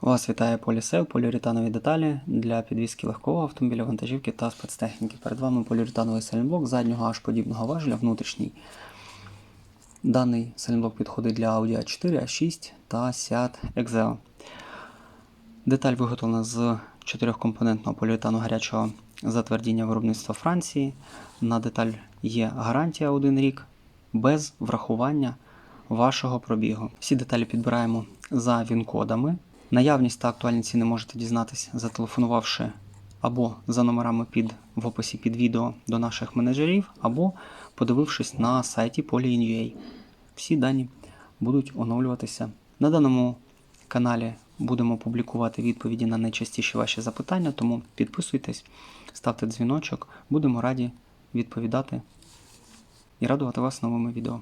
Вас вітає полісев, поліуретанові деталі для підвізки легкого автомобіля, вантажівки та спецтехніки. Перед вами поліуретановий сайлентблок заднього аж подібного важеля внутрішній. Даний сайлентблок підходить для Audi A4, A6 та Seat Exeo. Деталь виготовлена з чотирьохкомпонентного поліуретану гарячого затвердіння виробництва Франції. На деталь є гарантія 1 рік без врахування вашого пробігу. Всі деталі підбираємо за він-кодами. Наявність та актуальні ціни можете дізнатися, зателефонувавши або за номерами під, в описі під відео до наших менеджерів, або подивившись на сайті Poly.in.ua. Всі дані будуть оновлюватися. На даному каналі будемо публікувати відповіді на найчастіші ваші запитання, тому підписуйтесь, ставте дзвіночок, будемо раді відповідати і радувати вас новими відео.